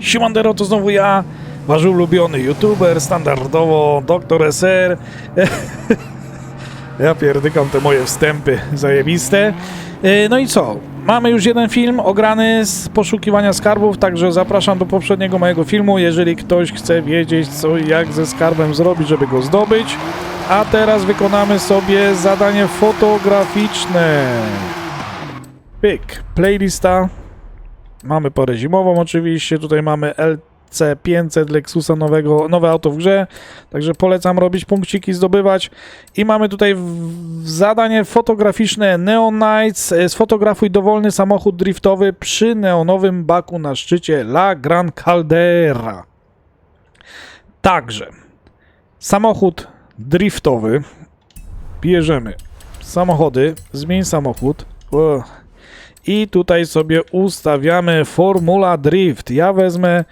Siemandero, to znowu ja, wasz ulubiony youtuber, standardowo Dr. SR. ja pierdykam te moje wstępy zajebiste. E, No i co? Mamy już jeden film ograny z poszukiwania skarbów, także zapraszam do poprzedniego mojego filmu, jeżeli ktoś chce wiedzieć co i jak ze skarbem zrobić, żeby go zdobyć. A teraz wykonamy sobie zadanie fotograficzne. Pyk, playlista. Mamy porę zimową oczywiście, tutaj mamy LC500 Lexusa nowego, nowe auto w grze, także polecam robić punkciki, zdobywać. I mamy tutaj zadanie fotograficzne Neon Nights, E, sfotografuj dowolny samochód driftowy przy neonowym baku na szczycie La Gran Caldera. Także samochód driftowy, bierzemy samochody, zmień samochód, o, i tutaj sobie ustawiamy Formula Drift. Ja wezmę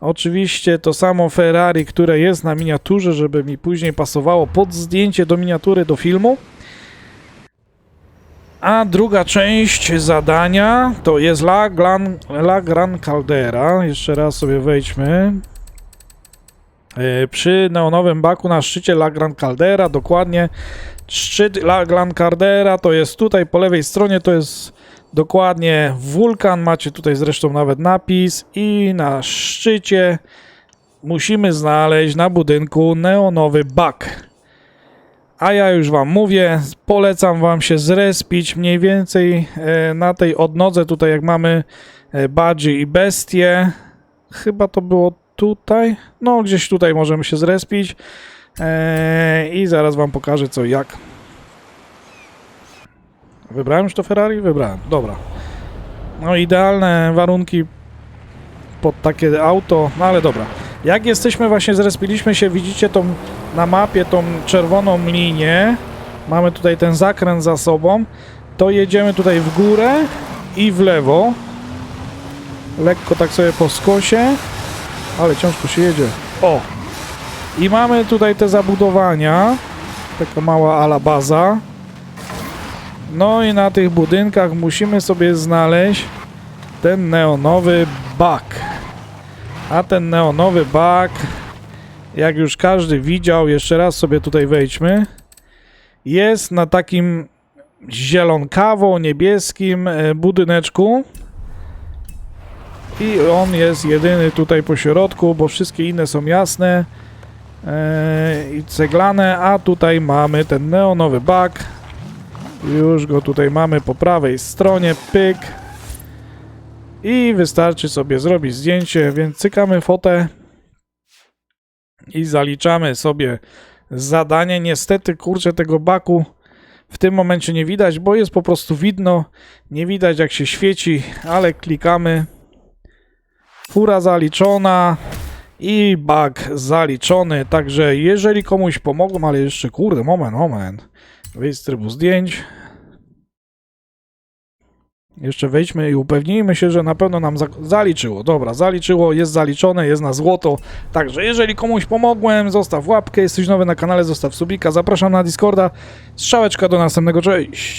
oczywiście to samo Ferrari, które jest na miniaturze, żeby mi później pasowało pod zdjęcie do miniatury do filmu. A druga część zadania to jest La, Gran, La Gran Caldera. Jeszcze raz sobie wejdźmy. E, Przy neonowym baku na szczycie La Gran Caldera, dokładnie szczyt La Gran Caldera to jest tutaj po lewej stronie, to jest Dokładnie wulkan, macie tutaj zresztą nawet napis i na szczycie musimy znaleźć na budynku neonowy bak. A ja już wam mówię, polecam wam się zrespić mniej więcej e, na tej odnodze, tutaj jak mamy e, Badży i Bestie. Chyba to było tutaj. No gdzieś tutaj możemy się zrespić. E, I zaraz wam pokażę co jak. Wybrałem już to Ferrari? Wybrałem, dobra. No idealne warunki pod takie auto, no ale dobra. Jak jesteśmy właśnie, zrespiliśmy się, widzicie tą na mapie tą czerwoną linię, mamy tutaj ten zakręt za sobą, to jedziemy tutaj w górę i w lewo. Lekko tak sobie po skosie, ale ciężko się jedzie. O! I mamy tutaj te zabudowania, taka mała ala baza. No i na tych budynkach musimy sobie znaleźć ten neonowy bak. A ten neonowy bak, jak już każdy widział, jeszcze raz sobie tutaj wejdźmy, jest na takim zielonkawo-niebieskim e, budyneczku. I on jest jedyny tutaj po środku, bo wszystkie inne są jasne e, i ceglane, a tutaj mamy ten neonowy bak. Już go tutaj mamy po prawej stronie, pyk. I wystarczy sobie zrobić zdjęcie, więc cykamy fotę i zaliczamy sobie zadanie. Niestety, kurczę, tego baku w tym momencie nie widać, bo jest po prostu widno. Nie widać jak się świeci, ale klikamy. Fura zaliczona i bak zaliczony. Także jeżeli komuś pomogłem, ale jeszcze kurde, moment, moment. Wyjdź z trybu zdjęć. Jeszcze wejdźmy i upewnijmy się, że na pewno nam za zaliczyło. Dobra, zaliczyło, jest zaliczone, jest na złoto. Także jeżeli komuś pomogłem, zostaw łapkę, jesteś nowy na kanale, zostaw subika, zapraszam na Discorda. Strzałeczka do następnego, cześć!